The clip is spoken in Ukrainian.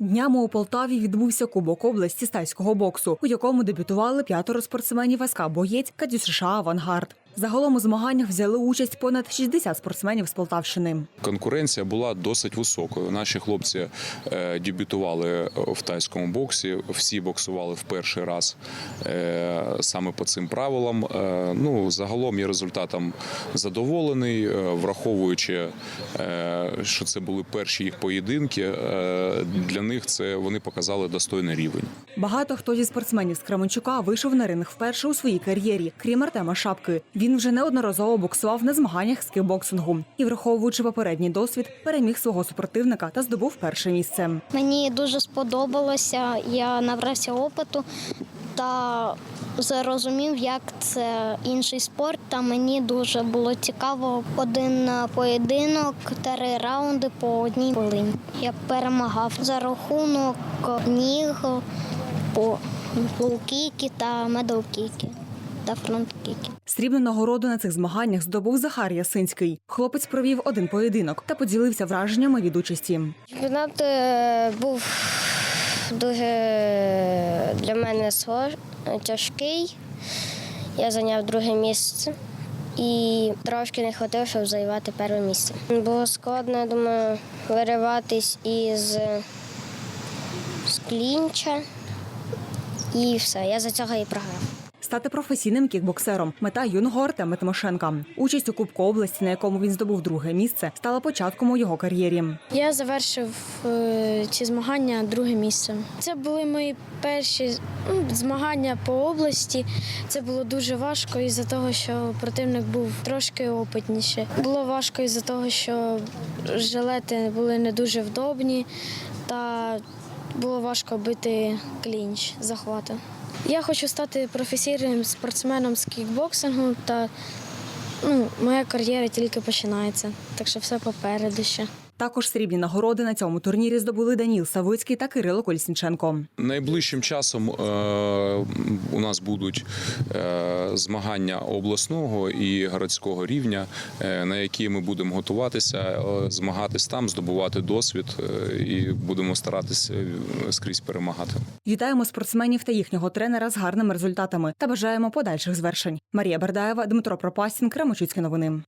Днями у Полтаві відбувся Кубок області стайського боксу, у якому дебютували п'ятеро спортсменів СК «Боєць» Кадюшиша «Авангард». Загалом у змаганнях взяли участь понад 60 спортсменів з Полтавщини. Конкуренція була досить високою. Наші хлопці е, дебютували в тайському боксі. Всі боксували в перший раз е, саме по цим правилам. Е, ну загалом я результатом задоволений, враховуючи, що це були перші їх поєдинки. для них це вони показали достойний рівень. Багато хто зі спортсменів з Кременчука вийшов на ринг вперше у своїй кар'єрі, крім Артема Шапки. Він вже неодноразово боксував на змаганнях з кікбоксингу і, враховуючи попередній досвід, переміг свого супротивника та здобув перше місце. Мені дуже сподобалося, я набрався опиту та зрозумів, як це інший спорт. Та мені дуже було цікаво. Один поєдинок, три раунди по одній хвилині. Я перемагав за рахунок ніг по лоу-кіки та медоу-кіки та фронт-кіки. Срібну нагороду на цих змаганнях здобув Захар Ясинський. Хлопець провів один поєдинок та поділився враженнями від участі. Чемпіонат е, був дуже для мене тяжкий. Я зайняв друге місце і трошки не хватило, щоб займати перше місце. Було складно, я думаю, вириватись із з клінча. І все, я за цього і програв. Стати професійним кікбоксером мета юного Артема Тимошенка. Участь у Кубку області, на якому він здобув друге місце, стала початком у його кар'єрі. Я завершив е, ці змагання друге місце. Це були мої перші ну, змагання по області. Це було дуже важко із-за того, що противник був трошки опитніше. Було важко із-за того, що жилети були не дуже вдобні, та було важко бити клінч захвату. Я хочу стати професійним спортсменом з кікбоксингу, та ну, моя кар'єра тільки починається, так що все попереду ще. Також срібні нагороди на цьому турнірі здобули Даніл Савицький та Кирило Колісніченко. Найближчим часом е, у нас будуть е, змагання обласного і городського рівня, е, на які ми будемо готуватися, змагатись там, здобувати досвід і будемо старатися скрізь перемагати. Вітаємо спортсменів та їхнього тренера з гарними результатами та бажаємо подальших звершень. Марія Бердаєва, Дмитро Пропастін, Кремочуцькі новини.